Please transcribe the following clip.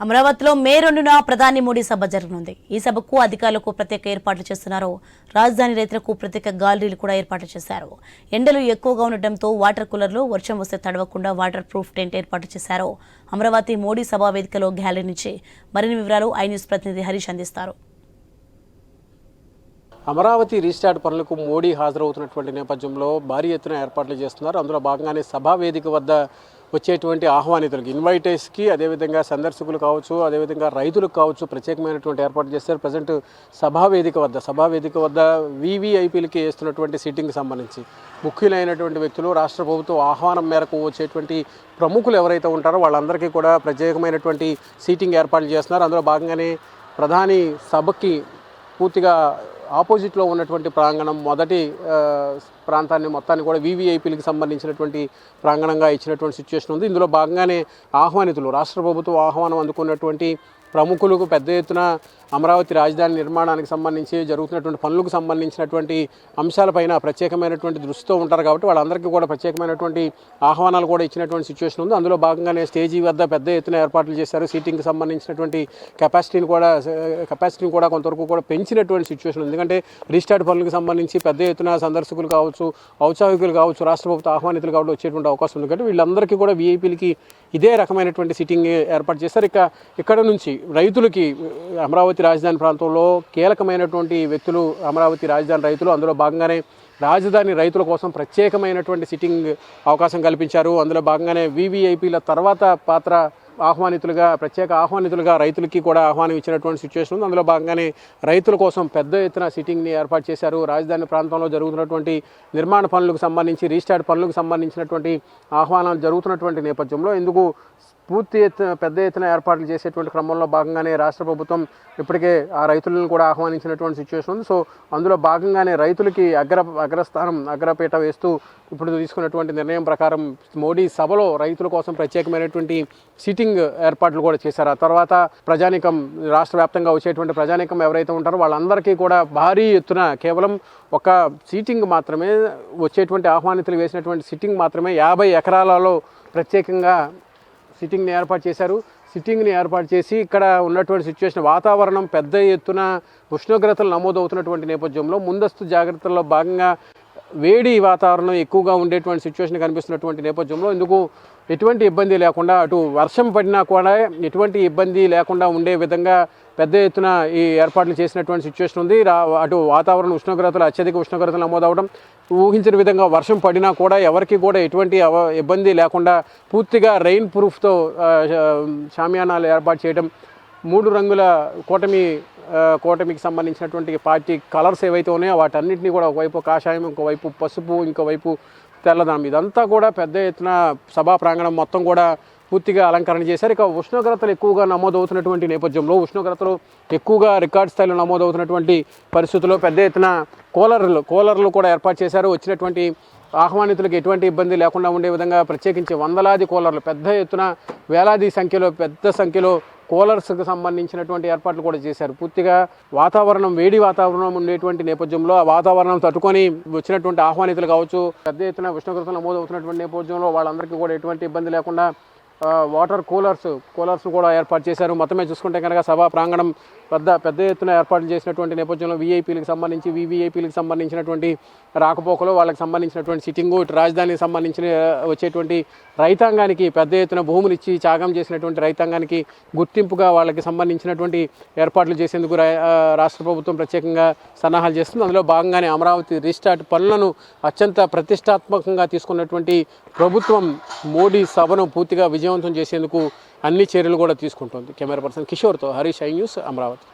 అమరావతిలో మే రెండున ప్రధాని మోడీ సభ జరగనుంది. ఈ సభకు అధికారులకు ప్రత్యేక ఏర్పాట్లు చేస్తున్నారు. రాజధాని రైతులకు ప్రత్యేక గాలరీలు కూడా ఏర్పాటు చేశారు. ఎండలు ఎక్కువగా ఉండటంతో వాటర్ కూలర్లు వర్షం వస్తే తడవకుండా వాటర్ ప్రూఫ్ టెంట్ ఏర్పాటు చేశారు. అమరావతి మోడీ సభా వేదికలో గ్యాలరీ నుంచి మరిన్ని వివరాలు ఐ న్యూస్ ప్రతినిధి హరీష్ అందిస్తారు. అమరావతి రీస్టార్ట్ పనులకు మోడీ హాజరవుతున్నటువంటి నేపథ్యంలో భారీ ఎత్తున ఏర్పాట్లు చేస్తున్నారు. అందులో భాగంగానే సభా వేదిక వద్ద వచ్చేటువంటి ఆహ్వానితులకు ఇన్వైటర్స్కి అదేవిధంగా సందర్శకులు కావచ్చు అదేవిధంగా రైతులకు కావచ్చు ప్రత్యేకమైనటువంటి ఏర్పాటు చేస్తారు. ప్రజెంట్ సభా వేదిక వద్ద సభా వేదిక వద్ద వీవీఐపీలకి వేస్తున్నటువంటి సీటింగ్కి సంబంధించి ముఖ్యులైనటువంటి వ్యక్తులు రాష్ట్ర ప్రభుత్వం ఆహ్వానం మేరకు వచ్చేటువంటి ప్రముఖులు ఎవరైతే ఉంటారో వాళ్ళందరికీ కూడా ప్రత్యేకమైనటువంటి సీటింగ్ ఏర్పాట్లు చేస్తున్నారు. అందులో భాగంగానే ప్రధాని సభకి పూర్తిగా ఆపోజిట్లో ఉన్నటువంటి ప్రాంగణం మొదటి ప్రాంతాన్ని మొత్తాన్ని కూడా వీవీఐపీలకు సంబంధించినటువంటి ప్రాంగణంగా ఇచ్చినటువంటి సిచ్యువేషన్ ఉంది. ఇందులో భాగంగానే ఆహ్వానితులు రాష్ట్ర ప్రభుత్వం ఆహ్వానం అందుకున్నటువంటి ప్రముఖులకు పెద్ద ఎత్తున అమరావతి రాజధాని నిర్మాణానికి సంబంధించి జరుగుతున్నటువంటి పనులకు సంబంధించినటువంటి అంశాలపైన ప్రత్యేకమైనటువంటి దృష్టితో ఉంటారు కాబట్టి వాళ్ళందరికీ కూడా ప్రత్యేకమైనటువంటి ఆహ్వానాలు కూడా ఇచ్చినటువంటి సిచ్యువేషన్ ఉంది. అందులో భాగంగానే స్టేజీ వద్ద పెద్ద ఎత్తున ఏర్పాట్లు చేశారు. సీటింగ్కి సంబంధించినటువంటి కెపాసిటీని కూడా కెపాసిటీని కూడా కొంతవరకు కూడా పెంచినటువంటి సిచ్యువేషన్ ఉంది. ఎందుకంటే రీస్టార్ట్ పనులకు సంబంధించి పెద్ద ఎత్తున సందర్శకులు కావచ్చు ఔత్సాహికులు కావచ్చు రాష్ట్ర ప్రభుత్వ ఆహ్వానితులు కావచ్చు వచ్చేటువంటి అవకాశం ఉంది. కాబట్టి వీళ్ళందరికీ కూడా వీఐపీలకి ఇదే రకమైనటువంటి సిట్టింగ్ ఏర్పాటు చేశారు. ఇక ఇక్కడ నుంచి రైతులకి అమరావతి రాజధాని ప్రాంతంలో కీలకమైనటువంటి వ్యక్తులు అమరావతి రాజధాని రైతులు అందులో భాగంగానే రాజధాని రైతుల కోసం ప్రత్యేకమైనటువంటి సిట్టింగ్ అవకాశం కల్పించారు. అందులో భాగంగానే వివిఐపీల తర్వాత పాత్ర ఆహ్వానితులుగా ప్రత్యేక ఆహ్వానితులుగా రైతులకి కూడా ఆహ్వానం ఇచ్చినటువంటి సిచ్యువేషన్ ఉంది. అందులో భాగంగానే రైతుల కోసం పెద్ద ఎత్తున సిట్టింగ్ని ఏర్పాటు చేశారు. రాజధాని ప్రాంతంలో జరుగుతున్నటువంటి నిర్మాణ పనులకు సంబంధించి రీస్టార్ట్ పనులకు సంబంధించినటువంటి ఆహ్వానాలు జరుగుతున్నటువంటి నేపథ్యంలో ఎందుకు పూర్తి ఎత్తున పెద్ద ఎత్తున ఏర్పాట్లు చేసేటువంటి క్రమంలో భాగంగానే రాష్ట్ర ప్రభుత్వం ఇప్పటికే ఆ రైతులను కూడా ఆహ్వానించినటువంటి సిచ్యువేషన్ ఉంది. సో అందులో భాగంగానే రైతులకి అగ్ర అగ్రస్థానం అగ్రపీట వేస్తూ ఇప్పుడు తీసుకున్నటువంటి నిర్ణయం ప్రకారం మోడీ సభలో రైతుల కోసం ప్రత్యేకమైనటువంటి సిట్టింగ్ ఏర్పాట్లు కూడా చేశారు. ఆ తర్వాత ప్రజానికం రాష్ట్ర వ్యాప్తంగా వచ్చేటువంటి ప్రజానికం ఎవరైతే ఉంటారో వాళ్ళందరికీ కూడా భారీ ఎత్తున కేవలం ఒక సీటింగ్ మాత్రమే వచ్చేటువంటి ఆహ్వానితులు వేసినటువంటి సిట్టింగ్ మాత్రమే యాభై ఎకరాలలో ప్రత్యేకంగా సిట్టింగ్ని ఏర్పాటు చేశారు. సిట్టింగ్ని ఏర్పాటు చేసి ఇక్కడ ఉన్నటువంటి సిచ్యువేషన్ వాతావరణం పెద్ద ఎత్తున ఉష్ణోగ్రతలు నమోదవుతున్నటువంటి నేపథ్యంలో ముందస్తు జాగ్రత్తల్లో భాగంగా వేడి వాతావరణం ఎక్కువగా ఉండేటువంటి సిచ్యువేషన్ కనిపిస్తున్నటువంటి నేపథ్యంలో ఇందుకు ఎటువంటి ఇబ్బంది లేకుండా అటు వర్షం పడినా కూడా ఎటువంటి ఇబ్బంది లేకుండా ఉండే విధంగా పెద్ద ఎత్తున ఈ ఏర్పాట్లు చేసినటువంటి సిచ్యువేషన్ ఉంది. రా అటు వాతావరణ ఉష్ణోగ్రతలు అత్యధిక ఉష్ణోగ్రతలు నమోదవడం ఊహించిన విధంగా వర్షం పడినా కూడా ఎవరికి కూడా ఎటువంటి ఇబ్బంది లేకుండా పూర్తిగా రెయిన్ ప్రూఫ్తో షామియానాలు ఏర్పాటు చేయడం మూడు రంగుల కూటమి కూటమికి సంబంధించినటువంటి పార్టీ కలర్స్ ఏవైతే ఉన్నాయో వాటన్నింటినీ కూడా ఒకవైపు కాషాయం ఇంకోవైపు పసుపు ఇంకోవైపు తెల్లదనం ఇదంతా కూడా పెద్ద ఎత్తున సభా ప్రాంగణం మొత్తం కూడా పూర్తిగా అలంకరణ చేశారు. ఇక ఉష్ణోగ్రతలు ఎక్కువగా నమోదవుతున్నటువంటి నేపథ్యంలో ఉష్ణోగ్రతలు ఎక్కువగా రికార్డ్ స్థాయిలో నమోదవుతున్నటువంటి పరిస్థితుల్లో పెద్ద ఎత్తున కూలర్లు కూలర్లు కూడా ఏర్పాటు చేశారు. వచ్చినటువంటి ఆహ్వానితులకు ఎటువంటి ఇబ్బంది లేకుండా ఉండే విధంగా ప్రత్యేకించి వందలాది కూలర్లు పెద్ద ఎత్తున వేలాది సంఖ్యలో పెద్ద సంఖ్యలో కూలర్స్కి సంబంధించినటువంటి ఏర్పాట్లు కూడా చేశారు. పూర్తిగా వాతావరణం వేడి వాతావరణం ఉండేటువంటి నేపథ్యంలో ఆ వాతావరణం తట్టుకొని వచ్చినటువంటి ఆహ్వానితులు కావచ్చు పెద్ద ఎత్తున ఉష్ణోగ్రతలు నమోదవుతున్నటువంటి నేపథ్యంలో వాళ్ళందరికీ కూడా ఎటువంటి ఇబ్బంది లేకుండా వాటర్ కూలర్స్ కూలర్స్ కూడా ఏర్పాటు చేశారు. మొత్తమే చూసుకుంటే కనుక సభా ప్రాంగణం పెద్ద పెద్ద ఎత్తున ఏర్పాట్లు చేసినటువంటి నేపథ్యంలో వీఐపీలకు సంబంధించి వివిఐపీలకు సంబంధించినటువంటి రాకపోకలు వాళ్ళకి సంబంధించినటువంటి సిట్టింగు ఇటు రాజధానికి సంబంధించిన వచ్చేటువంటి రైతాంగానికి పెద్ద ఎత్తున భూములు ఇచ్చి త్యాగం చేసినటువంటి రైతాంగానికి గుర్తింపుగా వాళ్ళకి సంబంధించినటువంటి ఏర్పాట్లు చేసేందుకు రా- రాష్ట్ర ప్రభుత్వం ప్రత్యేకంగా సన్నాహాలు చేస్తుంది. అందులో భాగంగానే అమరావతి రీస్టార్ట్ పనులను అత్యంత ప్రతిష్టాత్మకంగా తీసుకున్నటువంటి ప్రభుత్వం మోడీ సభను పూర్తిగా విజయవంతం చేసేందుకు అన్ని చర్యలు కూడా తీసుకుంటుంది. కెమెరా పర్సన్ కిషోర్తో హరీష్ ఐ న్యూస్ అమరావతి.